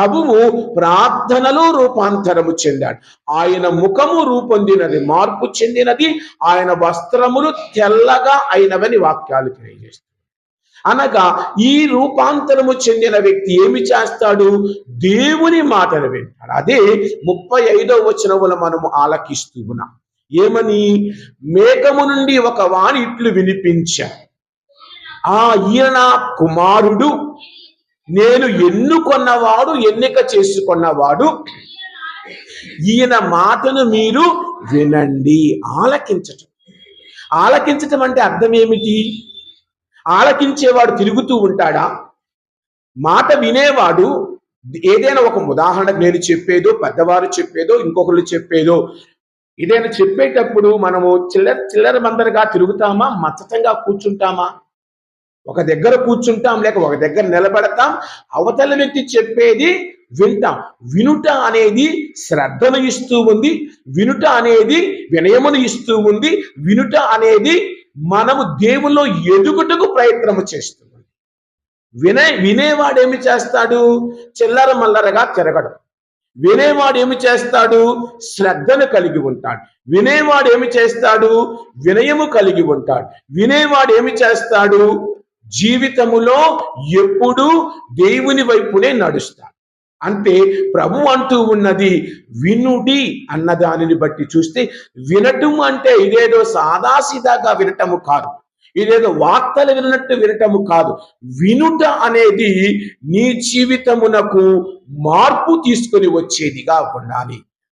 ప్రభువు ప్రార్థనలో రూపాంతరము చెందాడు. ఆయన ముఖము రూపొందినది మార్పు చెందినది ఆయన వస్త్రములు తెల్లగా అయినవని వాక్యాలు తెలియజేస్తాయి అనగా ఈ రూపాంతరము చెందిన వ్యక్తి ఏమి చేస్తాడు? దేవుని మాటలు వింటాడు. అదే ముప్పై ఐదో వచనములు మనము ఆలకిస్తూ ఉన్నాం. ఏమని? మేఘము నుండి ఒక వాణి ఇట్లు వినిపించా ఆ ఈయన కుమారుడు నేను ఎన్నుకొన్నవాడు ఎన్నిక చేసుకున్నవాడు. ఈయన మాటను మీరు వినండి. ఆలకించటం. ఆలకించటం అంటే అర్థం ఏమిటి? ఆలకించేవాడు తిరుగుతూ ఉంటాడా? మాట వినేవాడు ఏదైనా ఒక ఉదాహరణ నేను చెప్పేదో పెద్దవారు చెప్పేదో ఇంకొకరు చెప్పేదో. ఏదైనా చెప్పేటప్పుడు మనము చిల్లర చిల్లర మందరగా తిరుగుతామా? మచ్చతంగా కూర్చుంటామా? ఒక దగ్గర కూర్చుంటాం లేక ఒక దగ్గర నిలబడతాం అవతల వ్యక్తి చెప్పేది వింటాం. వినుట అనేది శ్రద్ధను ఇస్తూ ఉంది వినుట అనేది వినయమును ఇస్తూ ఉంది వినుట అనేది మనము దేవుల్లో ఎదుగుటకు ప్రయత్నము చేస్తుంది వినే వినేవాడు ఏమి చేస్తాడు? చిల్లర మల్లరగా తిరగడం. వినేవాడు ఏమి చేస్తాడు? శ్రద్ధను కలిగి ఉంటాడు. వినేవాడు ఏమి చేస్తాడు? వినయము కలిగి ఉంటాడు. వినేవాడు ఏమి చేస్తాడు? జీవితములో ఎప్పుడు దేవుని వైపునే నడుస్తాడు అంటే ప్రభు అంటూ ఉన్నది వినుడి అన్న దానిని బట్టి చూస్తే వినటం అంటే ఇదేదో సాదాసీదాగా వినటము కాదు. ఇదేదో వార్తలు వినట్టు వినటము కాదు. వినుట అనేది నీ జీవితమునకు మార్పు తీసుకొని వచ్చేదిగా ఉండాలి.